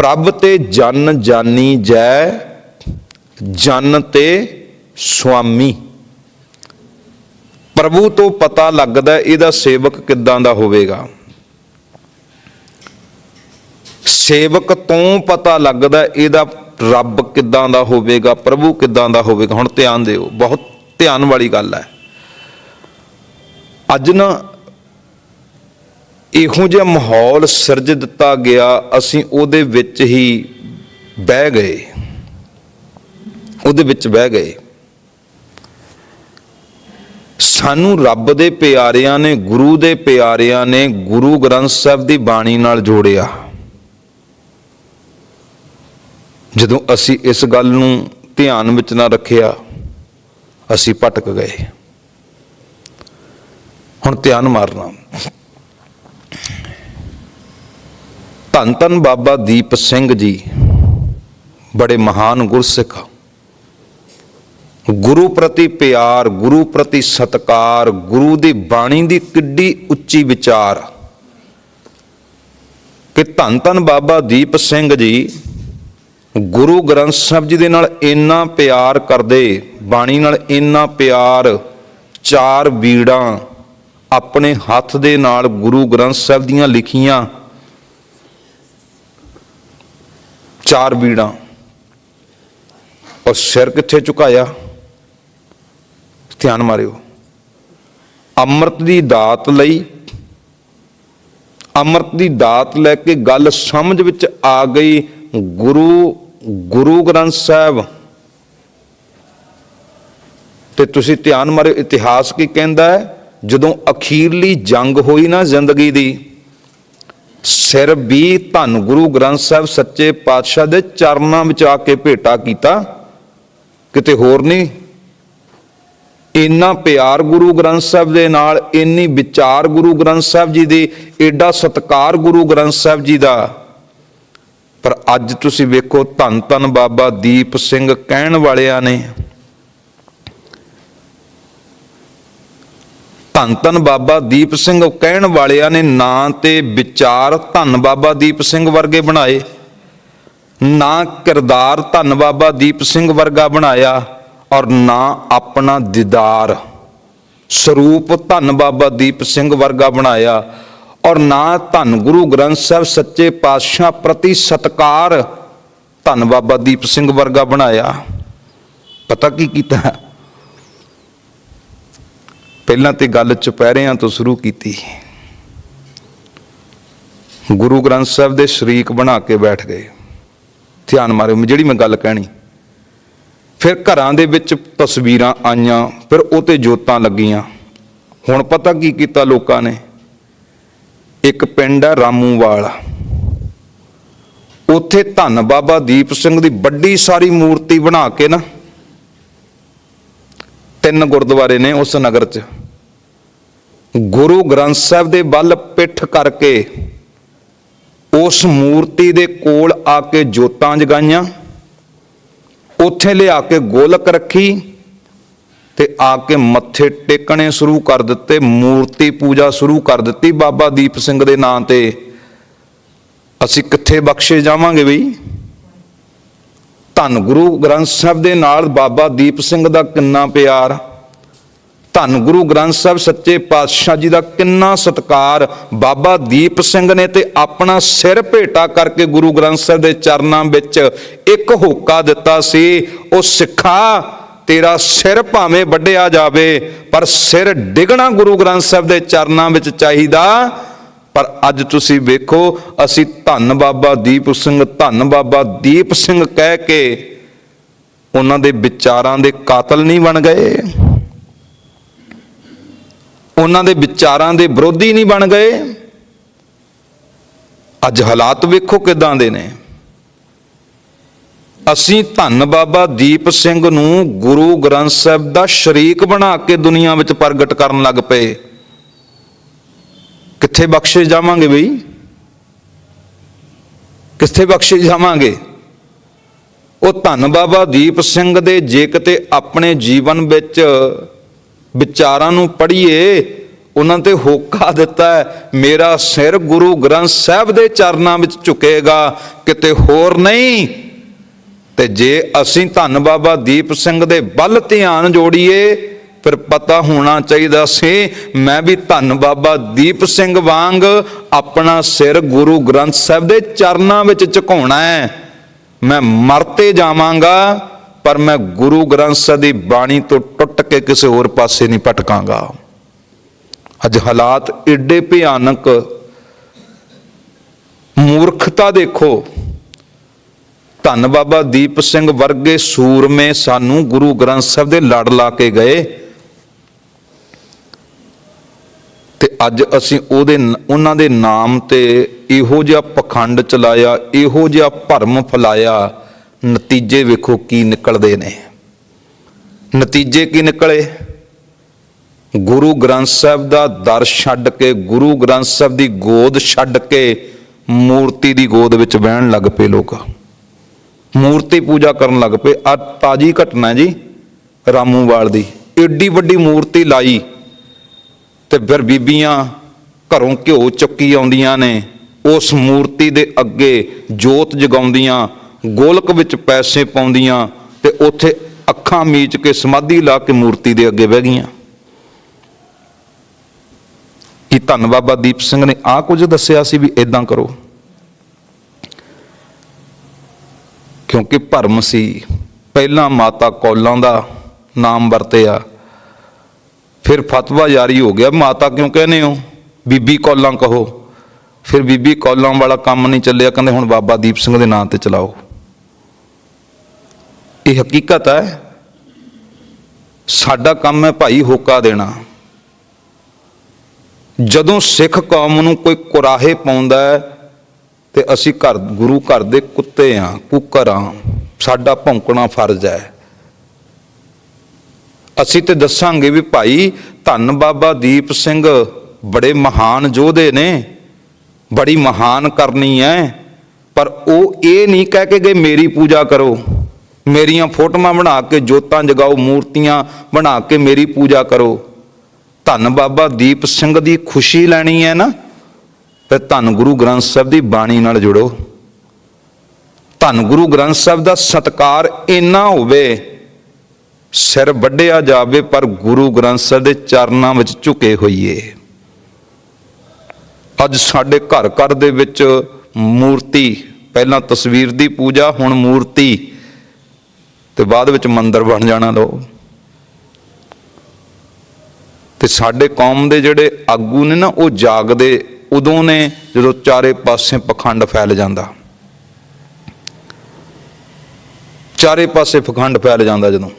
ਪ੍ਰਭ ਤੇ ਜਨ ਜਾਨੀ ਜੈ, ਜਨ ਤੇ ਸੁਆਮੀ। ਪ੍ਰਭੂ ਤੋਂ ਪਤਾ ਲੱਗਦਾ ਇਹਦਾ ਸੇਵਕ ਕਿੱਦਾਂ ਦਾ ਹੋਵੇਗਾ। ਸੇਵਕ ਤੋਂ ਪਤਾ ਲੱਗਦਾ ਇਹਦਾ ਰੱਬ ਕਿੱਦਾਂ ਦਾ ਹੋਵੇਗਾ, ਪ੍ਰਭੂ ਕਿੱਦਾਂ ਦਾ ਹੋਵੇਗਾ। ਹੁਣ ਧਿਆਨ ਦਿਓ, ਬਹੁਤ ਧਿਆਨ ਵਾਲੀ ਗੱਲ ਹੈ। ਅੱਜ ਨਾ ਇਹੋ ਜਿਹਾ ਮਾਹੌਲ ਸਿਰਜ ਦਿੱਤਾ ਗਿਆ, ਅਸੀਂ ਉਹਦੇ ਵਿੱਚ ਹੀ ਬਹਿ ਗਏ। ਉਹਦੇ ਵਿੱਚ ਬਹਿ ਗਏ। ਸਾਨੂੰ ਰੱਬ ਦੇ ਪਿਆਰਿਆਂ ਨੇ, ਗੁਰੂ ਦੇ ਪਿਆਰਿਆਂ ਨੇ ਗੁਰੂ ਗ੍ਰੰਥ ਸਾਹਿਬ ਦੀ ਬਾਣੀ ਨਾਲ ਜੋੜਿਆ। ਜਦੋਂ ਅਸੀਂ ਇਸ ਗੱਲ ਨੂੰ ਧਿਆਨ ਵਿੱਚ ਨਾ ਰੱਖਿਆ, ਅਸੀਂ ਭਟਕ ਗਏ। ਹੁਣ ਧਿਆਨ ਮਾਰਨਾ। ਧੰਨ ਧੰਨ ਬਾਬਾ ਦੀਪ ਸਿੰਘ ਜੀ, ਬੜੇ ਮਹਾਨ ਗੁਰਸਿੱਖ ਗੁਰੂ ਪ੍ਰਤੀ ਪਿਆਰ, ਗੁਰੂ ਪ੍ਰਤੀ ਸਤਕਾਰ, ਗੁਰੂ ਦੀ ਬਾਣੀ ਦੀ ਕਿੱਡੀ ਉੱਚੀ ਵਿਚਾਰ ਕਿ ਧੰਨ ਧੰਨ ਬਾਬਾ ਦੀਪ ਸਿੰਘ ਜੀ, ਗੁਰੂ ਗ੍ਰੰਥ ਸਾਹਿਬ ਜੀ ਦੇ ਨਾਲ ਇੰਨਾ ਪਿਆਰ ਕਰਦੇ, ਬਾਣੀ ਨਾਲ ਇੰਨਾ ਪਿਆਰ, ਚਾਰ ਬੀੜਾਂ ਆਪਣੇ ਹੱਥ ਦੇ ਨਾਲ ਗੁਰੂ ਗ੍ਰੰਥ ਸਾਹਿਬ ਦੀਆਂ ਲਿਖੀਆਂ ਚਾਰ ਬੀੜਾਂ ਔਰ ਸਿਰ ਕਿੱਥੇ ਝੁਕਾਇਆ? ਧਿਆਨ ਮਾਰਿਓ। ਅੰਮ੍ਰਿਤ ਦੀ ਦਾਤ ਲਈ, ਅੰਮ੍ਰਿਤ ਦੀ ਦਾਤ ਲੈ ਕੇ ਗੱਲ ਸਮਝ ਵਿੱਚ ਆ ਗਈ ਗੁਰੂ ਗੁਰੂ ਗ੍ਰੰਥ ਸਾਹਿਬ। ਤੇ ਤੁਸੀਂ ਧਿਆਨ ਮਾਰਿਓ, ਇਤਿਹਾਸ ਕੀ ਕਹਿੰਦਾ ਹੈ? ਜਦੋਂ ਅਖੀਰਲੀ ਜੰਗ ਹੋਈ ਨਾ ਜ਼ਿੰਦਗੀ ਦੀ, ਸਿਰ ਵੀ ਧੰਨ ਗੁਰੂ ਗ੍ਰੰਥ ਸਾਹਿਬ ਸੱਚੇ ਪਾਤਸ਼ਾਹ ਦੇ ਚਰਨਾਂ ਵਿੱਚ ਆ ਕੇ ਭੇਟਾ ਕੀਤਾ, ਕਿਤੇ ਹੋਰ ਨਹੀਂ। ਇੰਨਾ ਪਿਆਰ ਗੁਰੂ ਗ੍ਰੰਥ ਸਾਹਿਬ ਦੇ ਨਾਲ, ਇੰਨੀ ਵਿਚਾਰ ਗੁਰੂ ਗ੍ਰੰਥ ਸਾਹਿਬ ਜੀ ਦੀ ਐਡਾ ਸਤਕਾਰ ਗੁਰੂ ਗ੍ਰੰਥ ਸਾਹਿਬ ਜੀ ਦਾ। ਪਰ ਅੱਜ ਤੁਸੀਂ ਵੇਖੋ ਧੰਨ ਧੰਨ ਬਾਬਾ ਦੀਪ ਸਿੰਘ ਕਹਿਣ ਵਾਲਿਆਂ ਨੇ ਧੰਨ ਧੰਨ ਬਾਬਾ ਦੀਪ ਸਿੰਘ ਕਹਿਣ ਵਾਲਿਆਂ ਨੇ ਨਾਂ ਤੇ ਵਿਚਾਰ ਧੰਨ ਬਾਬਾ ਦੀਪ ਸਿੰਘ ਵਰਗੇ ਬਣਾਏ। ਨਾ ਕਿਰਦਾਰ ਧੰਨ ਬਾਬਾ ਦੀਪ ਸਿੰਘ ਵਰਗਾ ਬਣਾਇਆ ਔਰ ਨਾ ਆਪਣਾ ਦੀਦਾਰ। ਸਰੂਪ ਧੰਨ ਬਾਬਾ ਦੀਪ ਸਿੰਘ ਵਰਗਾ ਬਣਾਇਆ ਔਰ ਨਾ ਧੰਨ ਗੁਰੂ ਗ੍ਰੰਥ ਸਾਹਿਬ ਸੱਚੇ ਪਾਤਸ਼ਾਹ ਪ੍ਰਤੀ ਸਤਕਾਰ ਧੰਨ ਬਾਬਾ ਦੀਪ ਸਿੰਘ ਵਰਗਾ ਬਣਾਇਆ। ਪਤਾ ਕੀ ਕੀਤਾ? ਪਹਿਲਾਂ ਤੇ ਗੱਲ ਚੁਪਹਿਰਿਆਂ ਤੋਂ ਸ਼ੁਰੂ ਕੀਤੀ। ਗੁਰੂ ਗ੍ਰੰਥ ਸਾਹਿਬ ਦੇ ਸ਼ਰੀਕ ਬਣਾ ਕੇ ਬੈਠ ਗਏ। ਧਿਆਨ ਮਾਰਿਓ ਜਿਹੜੀ ਮੈਂ ਗੱਲ ਕਹਿਣੀ, ਫਿਰ ਘਰਾਂ ਦੇ ਵਿੱਚ ਤਸਵੀਰਾਂ ਆਈਆਂ, ਫਿਰ ਉਹ ਤੇ ਜੋਤਾਂ ਲੱਗੀਆਂ। ਹੁਣ ਪਤਾ ਕੀ ਕੀਤਾ ਲੋਕਾਂ ਨੇ? ਇੱਕ ਪਿੰਡ ਹੈ ਰਾਮੂਵਾਲ। ਉੱਥੇ ਧੰਨ ਬਾਬਾ ਦੀਪ ਸਿੰਘ ਦੀ ਵੱਡੀ ਸਾਰੀ ਮੂਰਤੀ ਬਣਾ ਕੇ ਨਾ ਤਿੰਨ ਗੁਰਦੁਆਰੇ ਨੇ ਉਸ ਨਗਰ 'ਚ। ਗੁਰੂ ਗ੍ਰੰਥ ਸਾਹਿਬ ਦੇ ਵੱਲ ਪਿੱਠ ਕਰਕੇ ਉਸ ਮੂਰਤੀ ਦੇ ਕੋਲ ਆ ਕੇ ਜੋਤਾਂ ਜਗਾਈਆਂ। ਉੱਥੇ ਲਿਆ ਕੇ ਗੋਲਕ ਰੱਖੀ ਤੇ ਆ ਕੇ ਮੱਥੇ ਟੇਕਣੇ ਸ਼ੁਰੂ ਕਰ ਦਿੱਤੇ। ਮੂਰਤੀ ਪੂਜਾ ਸ਼ੁਰੂ ਕਰ ਦਿੱਤੀ। ਬਾਬਾ ਦੀਪ ਸਿੰਘ ਦੇ ਨਾਂ ਤੇ ਅਸੀਂ ਕਿੱਥੇ ਬਖਸ਼ੇ ਜਾਵਾਂਗੇ ਬਈ? ਧੰਨ ਗੁਰੂ ਗ੍ਰੰਥ ਸਾਹਿਬ ਦੇ ਨਾਲ ਬਾਬਾ ਦੀਪ ਸਿੰਘ ਦਾ ਕਿੰਨਾ ਪਿਆਰ, ਧੰਨ ਗੁਰੂ ਗ੍ਰੰਥ ਸਾਹਿਬ ਸੱਚੇ ਪਾਤਸ਼ਾਹ ਜੀ ਦਾ ਕਿੰਨਾ ਸਤਕਾਰ, ਬਾਬਾ ਦੀਪ ਸਿੰਘ ਨੇ ਤੇ ਆਪਣਾ ਸਿਰ ਭੇਟਾ ਕਰਕੇ ਗੁਰੂ ਗ੍ਰੰਥ ਸਾਹਿਬ ਦੇ ਚਰਨਾਂ ਵਿੱਚ ਇੱਕ ਹੋਕਾ ਦਿੱਤਾ ਸੀ, ਉਹ ਸਿੱਖਾ, ਤੇਰਾ ਸਿਰ ਭਾਵੇਂ ਵੱਢਿਆ ਜਾਵੇ, ਪਰ ਸਿਰ ਡਿਗਣਾ ਗੁਰੂ ਗ੍ਰੰਥ ਸਾਹਿਬ ਦੇ ਚਰਨਾਂ ਵਿੱਚ ਚਾਹੀਦਾ। ਪਰ ਅੱਜ ਤੁਸੀਂ ਵੇਖੋ, ਅਸੀਂ ਧੰਨ ਬਾਬਾ ਦੀਪ ਸਿੰਘ, ਧੰਨ ਬਾਬਾ ਦੀਪ ਸਿੰਘ ਕਹਿ ਕੇ ਉਹਨਾਂ ਦੇ ਵਿਚਾਰਾਂ ਦੇ ਕਾਤਲ ਨਹੀਂ ਬਣ ਗਏ। ਉਹਨਾਂ ਦੇ ਵਿਚਾਰਾਂ ਦੇ ਵਿਰੋਧੀ ਨਹੀਂ ਬਣ ਗਏ। ਅੱਜ ਹਾਲਾਤ ਵੇਖੋ ਕਿਦਾਂ ਦੇ ਨੇ। ਅਸੀਂ ਧੰਨ ਬਾਬਾ ਦੀਪ ਸਿੰਘ ਨੂੰ ਗੁਰੂ ਗ੍ਰੰਥ ਸਾਹਿਬ ਦਾ ਸ਼ਰੀਕ ਬਣਾ ਕੇ ਦੁਨੀਆ ਵਿੱਚ ਪ੍ਰਗਟ ਕਰਨ ਲੱਗ ਪਏ। ਕਿੱਥੇ ਬਖਸ਼ੇ ਜਾਵਾਂਗੇ ਬਈ? ਕਿੱਥੇ ਬਖਸ਼ੇ ਜਾਵਾਂਗੇ? ਉਹ ਧੰਨ ਬਾਬਾ ਦੀਪ ਸਿੰਘ ਦੇ ਜੇ ਕਿਤੇ ਆਪਣੇ ਜੀਵਨ ਵਿੱਚ ਵਿਚਾਰਾਂ ਨੂੰ ਪੜ੍ਹੀਏ, ਉਹਨਾਂ ਤੇ ਹੋਕਾ ਦਿੱਤਾ ਹੈ। ਮੇਰਾ ਸਿਰ ਗੁਰੂ ਗ੍ਰੰਥ ਸਾਹਿਬ ਦੇ ਚਰਨਾਂ ਵਿੱਚ ਝੁਕੇਗਾ, ਕਿਤੇ ਹੋਰ ਨਹੀਂ। ਤੇ ਜੇ ਅਸੀਂ ਧੰਨ ਬਾਬਾ ਦੀਪ ਸਿੰਘ ਦੇ ਬਲ ਧਿਆਨ ਜੋੜੀਏ ਫਿਰ ਪਤਾ ਹੋਣਾ ਚਾਹੀਦਾ ਸੀ, ਮੈਂ ਵੀ ਧੰਨ ਬਾਬਾ ਦੀਪ ਸਿੰਘ ਵਾਂਗ ਆਪਣਾ ਸਿਰ ਗੁਰੂ ਗ੍ਰੰਥ ਸਾਹਿਬ ਦੇ ਚਰਨਾਂ ਵਿੱਚ ਝੁਕਾਉਣਾ ਹੈ। ਮੈਂ ਮਰਤੇ ਜਾਵਾਂਗਾ, ਪਰ ਮੈਂ ਗੁਰੂ ਗ੍ਰੰਥ ਸਾਹਿਬ ਦੀ ਬਾਣੀ ਤੋਂ ਟੁੱਟ ਕੇ ਕਿਸੇ ਹੋਰ ਪਾਸੇ ਨਹੀਂ ਭਟਕਾਂਗਾ। ਅੱਜ ਹਾਲਾਤ ਏਡੇ ਭਿਆਨਕ, ਮੂਰਖਤਾ ਦੇਖੋ। ਧੰਨ ਬਾਬਾ ਦੀਪ ਸਿੰਘ ਵਰਗੇ ਸੂਰਮੇ ਸਾਨੂੰ ਗੁਰੂ ਗ੍ਰੰਥ ਸਾਹਿਬ ਦੇ ਲੜ ਲਾ ਕੇ ਗਏ। ਤੇ ਅੱਜ ਅਸੀਂ ਉਹਦੇ ਉਹਨਾਂ ਦੇ ਨਾਮ ਤੇ ਇਹੋ ਜਿਹਾ ਪਖੰਡ ਚਲਾਇਆ, ਇਹੋ ਜਿਹਾ ਭਰਮ ਫਲਾਇਆ, ਨਤੀਜੇ ਵੇਖੋ ਕੀ ਨਿਕਲਦੇ ਨੇ। ਨਤੀਜੇ ਕੀ ਨਿਕਲੇ? ਗੁਰੂ ਗ੍ਰੰਥ ਸਾਹਿਬ ਦਾ ਦਰ ਛੱਡ ਕੇ, ਗੁਰੂ ਗ੍ਰੰਥ ਸਾਹਿਬ ਦੀ ਗੋਦ ਛੱਡ ਕੇ ਮੂਰਤੀ ਦੀ ਗੋਦ ਵਿੱਚ ਬਹਿਣ ਲੱਗ ਪਏ ਲੋਕ। ਮੂਰਤੀ ਪੂਜਾ ਕਰਨ ਲੱਗ ਪਏ। ਆ ਤਾਜੀ ਘਟਨਾ ਜੀ, ਰਾਮੂਵਾਲ ਦੀ। ਏਡੀ ਵੱਡੀ ਮੂਰਤੀ ਲਾਈ ਤੇ ਫਿਰ ਬੀਬੀਆਂ ਘਰੋਂ ਘਿਓ ਚੁੱਕੀ ਆਉਂਦੀਆਂ ਨੇ। ਉਸ ਮੂਰਤੀ ਦੇ ਅੱਗੇ ਜੋਤ ਜਗਾਉਂਦੀਆਂ, ਗੋਲਕ ਵਿੱਚ ਪੈਸੇ ਪਾਉਂਦੀਆਂ ਤੇ ਉੱਥੇ ਅੱਖਾਂ ਮੀਚ ਕੇ ਸਮਾਧੀ ਲਾ ਕੇ ਮੂਰਤੀ ਦੇ ਅੱਗੇ ਬਹਿ ਗਈਆਂ। ਕੀ ਧੰਨ ਬਾਬਾ ਦੀਪ ਸਿੰਘ ਨੇ ਆ ਕੁਝ ਦੱਸਿਆ ਸੀ ਵੀ ਇਦਾਂ ਕਰੋ? ਕਿਉਂਕਿ ਭਰਮ ਸੀ। ਪਹਿਲਾਂ ਮਾਤਾ ਕੌਲਾਂ ਦਾ ਨਾਮ ਵਰਤਿਆ। ਫਿਰ ਫਤਵਾ ਜਾਰੀ ਹੋ ਗਿਆ, ਮਾਤਾ ਕਿਉਂ ਕਹਿੰਦੇ ਹੋ? ਬੀਬੀ ਕੌਲਾਂ ਕਹੋ। ਫਿਰ ਬੀਬੀ ਕੌਲਾਂ ਵਾਲਾ ਕੰਮ ਨਹੀਂ ਚੱਲਿਆ, ਕਹਿੰਦੇ ਹੁਣ ਬਾਬਾ ਦੀਪ ਸਿੰਘ ਦੇ ਨਾਂ ਤੇ ਚਲਾਓ। ਇਹ ਹਕੀਕਤ ਹੈ, ਸਾਡਾ ਕੰਮ ਹੈ ਭਾਈ ਹੋਕਾ ਦੇਣਾ। ਜਦੋਂ ਸਿੱਖ ਕੌਮ ਨੂੰ ਕੋਈ ਕੁਰਾਹੇ ਪਾਉਂਦਾ ਹੈ, ਤੇ ਅਸੀਂ ਘਰ, ਗੁਰੂ ਘਰ ਦੇ ਕੁੱਤੇ ਆ, ਕੁੱਕਰ ਆ, ਸਾਡਾ ਭੌਂਕਣਾ ਫਰਜ਼ ਹੈ। ਅਸੀਂ ਤੇ ਦੱਸਾਂਗੇ ਵੀ ਭਾਈ, ਧੰਨ ਬਾਬਾ ਦੀਪ ਸਿੰਘ ਬੜੇ ਮਹਾਨ ਯੋਧੇ ਨੇ, ਬੜੀ ਮਹਾਨ ਕਰਨੀ ਹੈ ਪਰ ਉਹ ਇਹ ਨਹੀਂ ਕਹਿ ਕੇ ਗਏ ਮੇਰੀ ਪੂਜਾ ਕਰੋ। ਮੇਰੀਆਂ ਫੋਟੋਆਂ ਬਣਾ ਕੇ, ਜੋਤਾਂ ਜਗਾਓ, ਮੂਰਤੀਆਂ ਬਣਾ ਕੇ ਮੇਰੀ ਪੂਜਾ ਕਰੋ। ਧੰਨ ਬਾਬਾ ਦੀਪ ਸਿੰਘ ਦੀ ਖੁਸ਼ੀ ਲੈਣੀ ਹੈ ਨਾ, ਤੇ ਧੰਨ ਗੁਰੂ ਗ੍ਰੰਥ ਸਾਹਿਬ ਦੀ ਬਾਣੀ ਨਾਲ ਜੁੜੋ। ਧੰਨ ਗੁਰੂ ਗ੍ਰੰਥ ਸਾਹਿਬ ਦਾ ਸਤਕਾਰ ਇੰਨਾ ਹੋਵੇ ਸਿਰ ਵੱਢਿਆ ਜਾਵੇ, ਪਰ ਗੁਰੂ ਗ੍ਰੰਥ ਸਾਹਿਬ ਦੇ ਚਰਨਾਂ ਵਿੱਚ ਝੁਕੇ ਹੋਈਏ। ਅੱਜ ਸਾਡੇ ਘਰ ਘਰ ਦੇ ਵਿੱਚ ਮੂਰਤੀ, ਪਹਿਲਾਂ ਤਸਵੀਰ ਦੀ ਪੂਜਾ, ਹੁਣ ਮੂਰਤੀ, ਤੇ ਬਾਅਦ ਵਿੱਚ ਮੰਦਰ ਬਣ ਜਾਣਾ ਲੋ। ਤੇ ਸਾਡੇ ਕੌਮ ਦੇ ਜਿਹੜੇ ਆਗੂ ਨੇ ਨਾ, ਉਹ ਜਾਗਦੇ ਉਦੋਂ ਨੇ, ਜਦੋਂ ਚਾਰੇ ਪਾਸੇ ਪਖੰਡ ਫੈਲ ਜਾਂਦਾ। ਚਾਰੇ ਪਾਸੇ ਪਖੰਡ ਫੈਲ ਜਾਂਦਾ ਜਦੋਂ।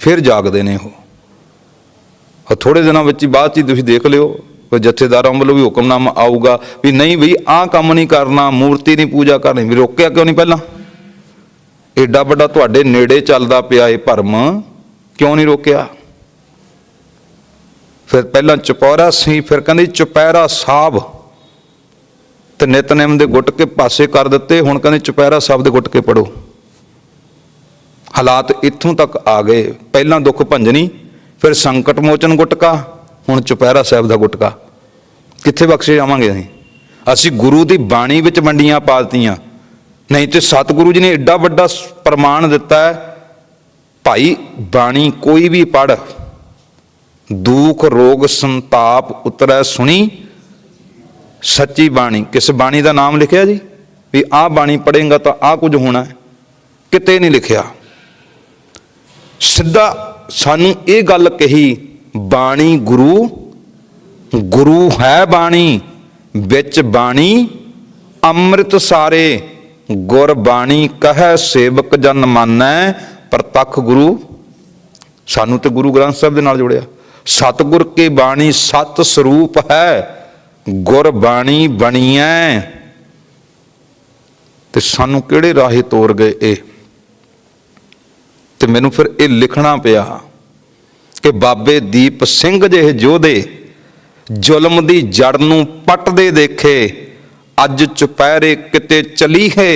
ਫਿਰ ਜਾਗਦੇ ਨੇ ਉਹ। ਆ ਥੋੜੇ ਦਿਨਾਂ ਵਿੱਚ ਹੀ ਬਾਅਦ ਚ ਹੀ ਤੁਸੀਂ ਦੇਖ ਲਿਓ ਕੋਈ ਜਥੇਦਾਰਾਂ ਵੱਲੋਂ ਵੀ ਹੁਕਮਨਾਮਾ ਆਊਗਾ ਵੀ ਨਹੀਂ ਬਈ ਆਹ ਕੰਮ ਨਹੀਂ ਕਰਨਾ, ਮੂਰਤੀ ਨਹੀਂ ਪੂਜਾ ਕਰਨੀ, ਵੀ ਰੋਕਿਆ ਕਿਉਂ ਨਹੀਂ ਪਹਿਲਾਂ? ਏਡਾ ਵੱਡਾ ਤੁਹਾਡੇ ਨੇੜੇ ਚੱਲਦਾ ਪਿਆ ਇਹ ਭਰਮ ਕਿਉਂ ਨਹੀਂ ਰੋਕਿਆ? ਫਿਰ ਪਹਿਲਾਂ ਚਪੌਰਾ ਸੀ, ਫਿਰ ਕਹਿੰਦੇ ਚੁਪਹਿਰਾ ਸਾਹਿਬ ਤੇ ਨਿਤਨੇਮ ਦੇ ਗੁੱਟ ਕੇ ਪਾਸੇ ਕਰ ਦਿੱਤੇ, ਹੁਣ ਕਹਿੰਦੇ ਚੁਪਹਿਰਾ ਸਾਹਿਬ ਦੇ ਗੁੱਟ ਕੇ ਪੜੋ ਹਾਲਾਤ ਇੱਥੋਂ ਤੱਕ ਆ ਗਏ। ਪਹਿਲਾਂ ਦੁੱਖ ਭੰਜਨੀ, ਫਿਰ ਸੰਕਟ ਮੋਚਨ ਗੁਟਕਾ, ਹੁਣ ਚੁਪਹਿਰਾ ਸਾਹਿਬ ਦਾ ਗੁਟਕਾ। ਕਿੱਥੇ ਬਖਸ਼ੇ ਜਾਵਾਂਗੇ ਅਸੀਂ? ਅਸੀਂ ਗੁਰੂ ਦੀ ਬਾਣੀ ਵਿੱਚ ਵੰਡੀਆਂ ਪਾਤੀਆਂ ਨਹੀਂ ਤੇ ਸਤਿਗੁਰੂ ਜੀ ਨੇ ਐਡਾ ਵੱਡਾ ਪ੍ਰਮਾਣ ਦਿੱਤਾ ਹੈ, ਭਾਈ, ਬਾਣੀ ਕੋਈ ਵੀ ਪੜ ਦੁੱਖ, ਰੋਗ, ਸੰਤਾਪ ਉਤਰੈ ਸੁਣੀ, ਸੱਚੀ ਬਾਣੀ। ਕਿਸ ਬਾਣੀ ਦਾ ਨਾਮ ਲਿਖਿਆ ਜੀ? ਵੀ ਆਹ ਬਾਣੀ ਪੜੇਗਾ ਤਾਂ ਆਹ ਕੁਝ ਹੋਣਾ ਕਿਤੇ ਨਹੀਂ ਲਿਖਿਆ। ਸਿੱਧਾ ਸਾਨੂੰ ਇਹ ਗੱਲ ਕਹੀ, ਬਾਣੀ ਗੁਰੂ ਗੁਰੂ ਹੈ ਬਾਣੀ, ਵਿੱਚ ਬਾਣੀ, ਅੰਮ੍ਰਿਤ ਸਾਰੇ, ਗੁਰ ਬਾਣੀ ਕਹੈ, ਸੇਵਕ ਜਨ ਮਾਨੈ, ਪ੍ਰਤੱਖ ਗੁਰੂ। ਸਾਨੂੰ ਤੇ ਗੁਰੂ ਗ੍ਰੰਥ ਸਾਹਿਬ ਦੇ ਨਾਲ ਜੋੜਿਆ। ਸਤਿਗੁਰ ਕੀ ਬਾਣੀ ਸਤ ਸਰੂਪ ਹੈ, ਗੁਰ ਬਾਣੀ ਬਣੀਐ। ਤੇ ਸਾਨੂੰ ਕਿਹੜੇ ਰਾਹੇ ਤੋਰ ਗਏ ਇਹ? ਤੇ ਮੈਨੂੰ ਫਿਰ ਇਹ ਲਿਖਣਾ ਪਿਆ ਕਿ ਬਾਬੇ ਦੀਪ ਸਿੰਘ ਜਿਹੇ ਯੋਧੇ ਜ਼ੁਲਮ ਦੀ ਜੜ ਨੂੰ ਪੱਟਦੇ ਦੇਖੇ, ਅੱਜ ਚੁਪਹਿਰੇ ਕਿਤੇ ਚਲੀ ਹੈ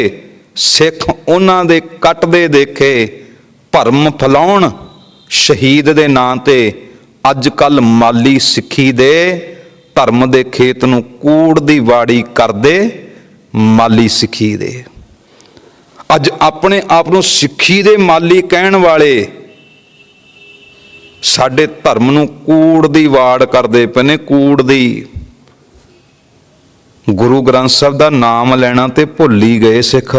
ਸਿੱਖ ਉਹਨਾਂ ਦੇ ਕੱਟਦੇ ਦੇਖੇ, ਭਰਮ ਫਲਾਉਣ ਸ਼ਹੀਦ ਦੇ ਨਾਂ ਤੇ ਅੱਜ ਕੱਲ ਮਾਲੀ ਸਿੱਖੀ ਦੇ ਧਰਮ ਦੇ ਖੇਤ ਨੂੰ ਕੂੜ ਦੀ ਵਾੜੀ ਕਰਦੇ ਮਾਲੀ ਸਿੱਖੀ ਦੇ। ਅੱਜ ਆਪਣੇ ਆਪ ਨੂੰ ਸਿੱਖੀ ਦੇ ਮਾਲੀ ਕਹਿਣ ਵਾਲੇ ਸਾਡੇ ਧਰਮ ਨੂੰ ਕੂੜ ਦੀ ਵਾੜ ਕਰਦੇ ਪਏ ਨੇ, ਕੂੜ ਦੀ। ਗੁਰੂ ਗ੍ਰੰਥ ਸਾਹਿਬ ਦਾ ਨਾਮ ਲੈਣਾ ਤੇ ਭੁੱਲ ਹੀ ਗਏ ਸਿੱਖ।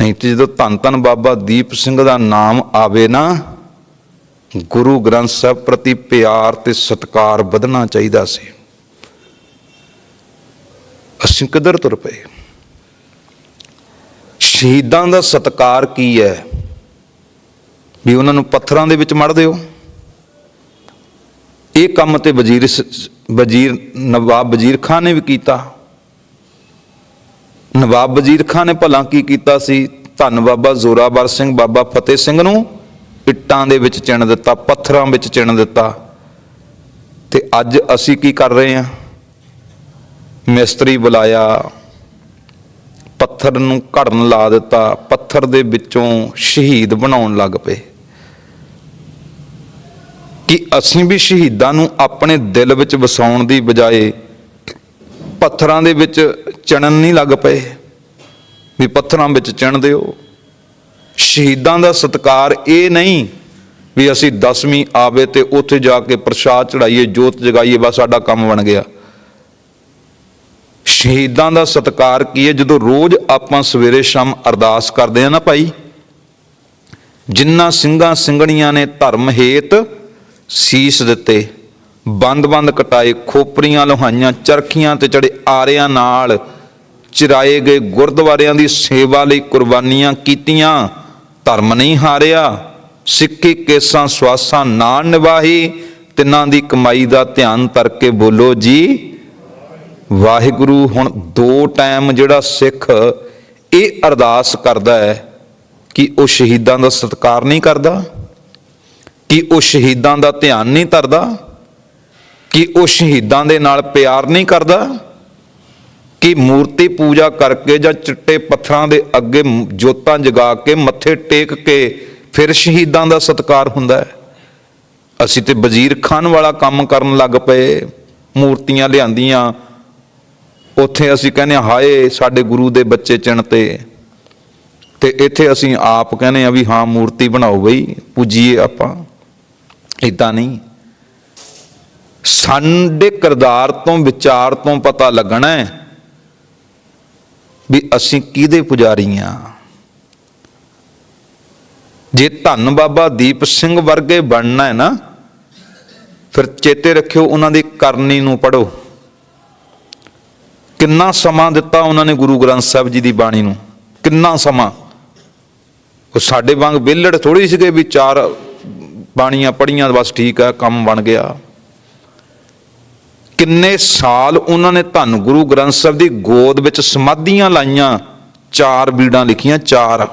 ਨਹੀਂ ਤੇ ਜਦੋਂ ਧੰਨ ਧੰਨ ਬਾਬਾ ਦੀਪ ਸਿੰਘ ਦਾ ਨਾਮ ਆਵੇ ਨਾ, ਗੁਰੂ ਗ੍ਰੰਥ ਸਾਹਿਬ ਪ੍ਰਤੀ ਪਿਆਰ ਤੇ ਸਤਿਕਾਰ ਵਧਣਾ ਚਾਹੀਦਾ ਸੀ। ਅਸੀਂ ਕਿੱਧਰ ਤੁਰ ਪਏ? ਸ਼ਹੀਦਾਂ ਦਾ ਸਤਿਕਾਰ ਕੀ ਹੈ? ਵੀ ਉਹਨਾਂ ਨੂੰ ਪੱਥਰਾਂ ਦੇ ਵਿੱਚ ਮੜ ਦਿਓ? ਇਹ ਕੰਮ ਤੇ ਵਜ਼ੀਰ ਵਜ਼ੀਰ ਨਵਾਬ ਵਜ਼ੀਰ ਖਾਨ ਨੇ ਵੀ ਕੀਤਾ। ਨਵਾਬ ਵਜ਼ੀਰ ਖਾਨ ਨੇ ਭਲਾ ਕੀ ਕੀਤਾ ਸੀ? ਧੰਨ ਬਾਬਾ ਜ਼ੋਰਾਵਰ ਸਿੰਘ, ਬਾਬਾ ਫਤਿਹ ਸਿੰਘ ਨੂੰ ਇੱਟਾਂ ਦੇ ਵਿੱਚ ਚਿਣ ਦਿੱਤਾ, ਪੱਥਰਾਂ ਵਿੱਚ ਚਿਣ ਦਿੱਤਾ। ਤੇ ਅੱਜ ਅਸੀਂ ਕੀ ਕਰ ਰਹੇ ਹਾਂ? ਮਿਸਤਰੀ ਬੁਲਾਇਆ, ਪੱਥਰ ਨੂੰ ਘੜਨ ਲਾ ਦਿੱਤਾ, ਪੱਥਰ ਦੇ ਵਿੱਚੋਂ ਸ਼ਹੀਦ ਬਣਾਉਣ ਲੱਗ ਪਏ। ਕਿ ਅਸੀਂ ਵੀ ਸ਼ਹੀਦਾਂ ਨੂੰ ਆਪਣੇ ਦਿਲ ਵਿੱਚ ਵਸਾਉਣ ਦੀ ਬਜਾਏ ਪੱਥਰਾਂ ਦੇ ਵਿੱਚ ਚਣਨ ਨਹੀਂ ਲੱਗ ਪਏ, ਵੀ ਪੱਥਰਾਂ ਵਿੱਚ ਚਣ ਦਿਓ। ਸ਼ਹੀਦਾਂ ਦਾ ਸਤਕਾਰ ਇਹ ਨਹੀਂ ਵੀ ਅਸੀਂ ਦਸਵੀਂ ਆਵੇ ਤੇ ਉੱਥੇ ਜਾ ਕੇ ਪ੍ਰਸ਼ਾਦ ਚੜਾਈਏ, ਜੋਤ ਜਗਾਈਏ, ਬਸ ਸਾਡਾ ਕੰਮ ਬਣ ਗਿਆ। ਸ਼ਹੀਦਾਂ ਦਾ ਸਤਕਾਰ ਕੀ ਹੈ? ਜਦੋਂ ਰੋਜ਼ ਆਪਾਂ ਸਵੇਰੇ ਸ਼ਾਮ ਅਰਦਾਸ ਕਰਦੇ ਆ ਨਾ ਭਾਈ ਜਿਨ੍ਹਾਂ ਸਿੰਘਾਂ ਸਿੰਘਣੀਆਂ ਨੇ ਧਰਮ ਹੇਤ ਸੀਸ ਦਿੱਤੇ, ਬੰਦ-ਬੰਦ ਕਟਾਏ, ਖੋਪਰੀਆਂ ਲੋਹਾਈਆਂ, ਚਰਖੀਆਂ ਤੇ ਚੜੇ ਆਰਿਆਂ ਨਾਲ ਚਿਰਾਏ ਗਏ ਗੁਰਦੁਆਰਿਆਂ ਦੀ ਸੇਵਾ ਲਈ ਕੁਰਬਾਨੀਆਂ ਕੀਤੀਆਂ, ਧਰਮ ਨਹੀਂ ਹਾਰਿਆ, ਸਿੱਖੀ ਕੇਸਾਂ ਸਵਾਸਾਂ ਨਾ ਨਿਵਾਹੀ, ਤਿੰਨਾਂ ਦੀ ਕਮਾਈ ਦਾ ਧਿਆਨ ਕਰਕੇ ਬੋਲੋ ਜੀ ਵਾਹਿਗੁਰੂ ਹੁਣ ਦੋ ਟਾਈਮ ਜਿਹੜਾ ਸਿੱਖ ਇਹ ਅਰਦਾਸ ਕਰਦਾ ਹੈ ਕਿ ਉਹ ਸ਼ਹੀਦਾਂ ਦਾ ਸਤਿਕਾਰ ਨਹੀਂ ਕਰਦਾ, ਕਿ ਉਹ ਸ਼ਹੀਦਾਂ ਦਾ ਧਿਆਨ ਨਹੀਂ ਧਰਦਾ, ਕਿ ਉਹ ਸ਼ਹੀਦਾਂ ਦੇ ਨਾਲ ਪਿਆਰ ਨਹੀਂ ਕਰਦਾ, ਕਿ ਮੂਰਤੀ ਪੂਜਾ ਕਰਕੇ ਜਾਂ ਚਿੱਟੇ ਪੱਥਰਾਂ ਦੇ ਅੱਗੇ ਜੋਤਾਂ ਜਗਾ ਕੇ ਮੱਥੇ ਟੇਕ ਕੇ ਫਿਰ ਸ਼ਹੀਦਾਂ ਦਾ ਸਤਿਕਾਰ ਹੁੰਦਾ ਹੈ। ਅਸੀਂ ਤੇ ਵਜ਼ੀਰ ਖਾਨ ਵਾਲਾ ਕੰਮ ਕਰਨ ਲੱਗ ਪਏ, ਮੂਰਤੀਆਂ ਲਿਆਂਦੀਆਂ ਉੱਥੇ ਅਸੀਂ ਕਹਿੰਦੇ ਹਾਂ, ਹਾਏ ਸਾਡੇ ਗੁਰੂ ਦੇ ਬੱਚੇ ਚਿਣਤੇ ਤੇ। ਇੱਥੇ ਅਸੀਂ ਆਪ ਕਹਿੰਦੇ ਆ ਵੀ ਹਾਂ ਮੂਰਤੀ ਬਣਾਓ ਬਈ ਪੂਜੀਏ ਆਪਾਂ। ਇਦਾਂ ਨਹੀਂ। ਸਾਡੇ ਕਿਰਦਾਰ ਤੋਂ ਵਿਚਾਰ ਤੋਂ ਪਤਾ ਲੱਗਣਾ ਹੈ ਵੀ ਅਸੀਂ ਕਿਹਦੇ ਪੁਜਾਰੀ ਆ ਜੇ ਧੰਨ ਬਾਬਾ ਦੀਪ ਸਿੰਘ ਵਰਗੇ ਬਣਨਾ ਹੈ ਨਾ ਫਿਰ ਚੇਤੇ ਰੱਖਿਓ ਉਹਨਾਂ ਦੀ ਕਰਨੀ ਨੂੰ ਪੜੋ ਕਿੰਨਾ ਸਮਾਂ ਦਿੱਤਾ ਉਹਨਾਂ ਨੇ ਗੁਰੂ ਗ੍ਰੰਥ ਸਾਹਿਬ ਜੀ ਦੀ ਬਾਣੀ ਨੂੰ? ਕਿੰਨਾ ਸਮਾਂ? ਉਹ ਸਾਡੇ ਵਾਂਗ ਵਿਹਲੜ ਥੋੜੀ ਸੀਗੇ ਵੀ ਚਾਰ ਬਾਣੀਆਂ ਪੜੀਆਂ ਬਸ ਠੀਕ ਆ, ਕੰਮ ਬਣ ਗਿਆ। ਕਿੰਨੇ ਸਾਲ ਉਹਨਾਂ ਨੇ ਧੰਨ ਗੁਰੂ ਗ੍ਰੰਥ ਸਾਹਿਬ ਦੀ ਗੋਦ ਵਿੱਚ ਸਮਾਧੀਆਂ ਲਾਈਆਂ, ਚਾਰ ਬੀੜਾਂ ਲਿਖੀਆਂ, ਚਾਰ।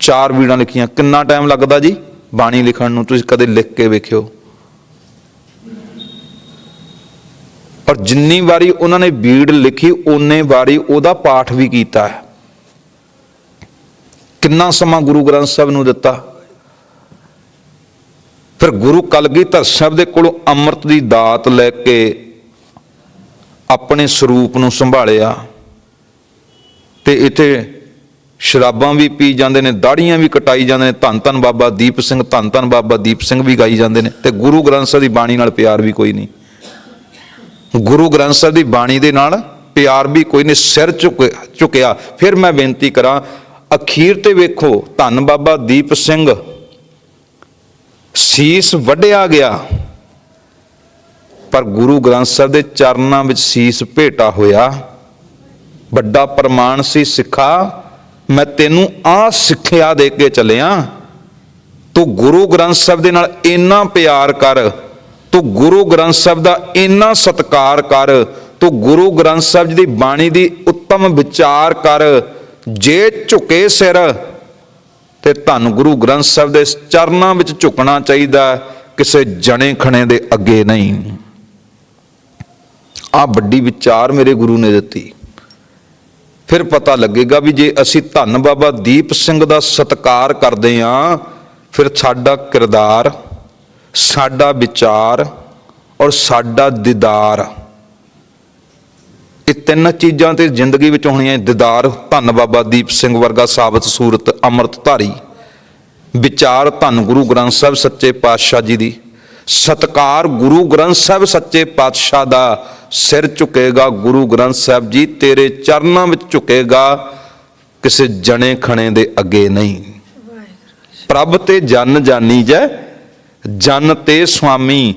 ਚਾਰ ਬੀੜਾਂ ਲਿਖੀਆਂ। ਕਿੰਨਾ ਟਾਈਮ ਲੱਗਦਾ ਜੀ ਬਾਣੀ ਲਿਖਣ ਨੂੰ? ਤੁਸੀਂ ਕਦੇ ਲਿਖ ਕੇ ਵੇਖਿਓ। ਔਰ ਜਿੰਨੀ ਵਾਰੀ ਉਹਨਾਂ ਨੇ ਬੀੜ ਲਿਖੀ, ਓਨੇ ਵਾਰੀ ਉਹਦਾ ਪਾਠ ਵੀ ਕੀਤਾ ਹੈ। ਕਿੰਨਾ ਸਮਾਂ ਗੁਰੂ ਗ੍ਰੰਥ ਸਾਹਿਬ ਨੂੰ ਦਿੱਤਾ? ਫਿਰ ਗੁਰੂ ਕਲਗੀਧਰ ਸਾਹਿਬ ਦੇ ਕੋਲੋਂ ਅੰਮ੍ਰਿਤ ਦੀ ਦਾਤ ਲੈ ਕੇ ਆਪਣੇ ਸਰੂਪ ਨੂੰ ਸੰਭਾਲਿਆ ਤੇ ਇੱਥੇ ਸ਼ਰਾਬਾਂ ਵੀ ਪੀ ਜਾਂਦੇ ਨੇ ਦਾੜੀਆਂ ਵੀ ਕਟਾਈ ਜਾਂਦੇ ਨੇ, ਧੰਨ ਧੰਨ ਬਾਬਾ ਦੀਪ ਸਿੰਘ, ਧੰਨ ਧੰਨ ਬਾਬਾ ਦੀਪ ਸਿੰਘ ਵੀ ਗਾਈ ਜਾਂਦੇ ਨੇ ਤੇ ਗੁਰੂ ਗ੍ਰੰਥ ਸਾਹਿਬ ਦੀ ਬਾਣੀ ਨਾਲ ਪਿਆਰ ਵੀ ਕੋਈ ਨਹੀਂ। ਗੁਰੂ ਗ੍ਰੰਥ ਸਾਹਿਬ ਦੀ ਬਾਣੀ ਦੇ ਨਾਲ ਪਿਆਰ ਵੀ ਕੋਈ ਨਹੀਂ ਸਿਰ ਝੁਕ ਝੁਕਿਆ। ਫਿਰ ਮੈਂ ਬੇਨਤੀ ਕਰਾਂ, ਅਖੀਰ ਤੇ ਵੇਖੋ, ਧੰਨ ਬਾਬਾ ਦੀਪ ਸਿੰਘ। ਸੀਸ ਵੱਢਿਆ ਗਿਆ। ਪਰ ਗੁਰੂ ਗ੍ਰੰਥ ਸਾਹਿਬ ਦੇ ਚਰਨਾਂ ਵਿੱਚ ਸੀਸ ਭੇਟਾ ਹੋਇਆ। ਵੱਡਾ ਪ੍ਰਮਾਣ ਸੀ, ਸਿੱਖਾ, ਮੈਂ ਤੈਨੂੰ ਆ ਸਿੱਖਿਆ ਦੇ ਕੇ ਚੱਲਿਆ। ਤੂੰ ਗੁਰੂ ਗ੍ਰੰਥ ਸਾਹਿਬ ਦੇ ਨਾਲ ਇੰਨਾ ਪਿਆਰ ਕਰ। ਤੂੰ ਗੁਰੂ ਗ੍ਰੰਥ ਸਾਹਿਬ ਦਾ ਇੰਨਾ ਸਤਿਕਾਰ ਕਰ, ਤੂੰ ਗੁਰੂ ਗ੍ਰੰਥ ਸਾਹਿਬ ਜੀ ਦੀ ਬਾਣੀ ਦੀ ਉੱਤਮ ਵਿਚਾਰ ਕਰ, ਜੇ ਝੁਕੇ ਸਿਰ, ਤੇ ਧੰਨ ਗੁਰੂ ਗ੍ਰੰਥ ਸਾਹਿਬ ਦੇ ਚਰਨਾਂ ਵਿੱਚ ਝੁਕਣਾ ਚਾਹੀਦਾ, ਕਿਸੇ ਜਣੇ ਖਣੇ ਦੇ ਅੱਗੇ ਨਹੀਂ। ਆ ਵੱਡੀ ਵਿਚਾਰ ਮੇਰੇ ਗੁਰੂ ਨੇ ਦਿੱਤੀ। ਫਿਰ ਪਤਾ ਲੱਗੇਗਾ ਵੀ ਜੇ ਅਸੀਂ ਧੰਨ ਬਾਬਾ ਦੀਪ ਸਿੰਘ ਦਾ ਸਤਿਕਾਰ ਕਰਦੇ ਆਂ ਫਿਰ ਸਾਡਾ ਕਿਰਦਾਰ ਸਾਡਾ ਵਿਚਾਰ ਔਰ ਸਾਡਾ ਦੀਦਾਰ। ਇਹ ਤਿੰਨ ਚੀਜ਼ਾਂ ਤੇ ਜ਼ਿੰਦਗੀ ਵਿੱਚ ਹੋਣੀਆਂ ਦੀਦਾਰ, ਧੰਨ ਬਾਬਾ ਦੀਪ ਸਿੰਘ ਵਰਗਾ ਸਾਬਤ ਸੂਰਤ ਅੰਮ੍ਰਿਤਧਾਰੀ ਵਿਚਾਰ, ਧੰਨ ਗੁਰੂ ਗ੍ਰੰਥ ਸਾਹਿਬ ਸੱਚੇ ਪਾਤਸ਼ਾਹ ਜੀ ਦੀ। ਸਤਕਾਰ, ਗੁਰੂ ਗ੍ਰੰਥ ਸਾਹਿਬ ਸੱਚੇ ਪਾਤਸ਼ਾਹ ਦਾ ਸਿਰ ਝੁਕੇਗਾ। ਗੁਰੂ ਗ੍ਰੰਥ ਸਾਹਿਬ ਜੀ ਤੇਰੇ ਚਰਨਾਂ ਵਿੱਚ ਝੁਕੇਗਾ। ਕਿਸੇ ਜਣੇ ਖਣੇ ਦੇ ਅੱਗੇ ਨਹੀਂ। ਪ੍ਰਭ ਤੇ ਜਨ ਜਾਨੀ ਜੈ ਜਨ ਤੇ ਸੁਆਮੀ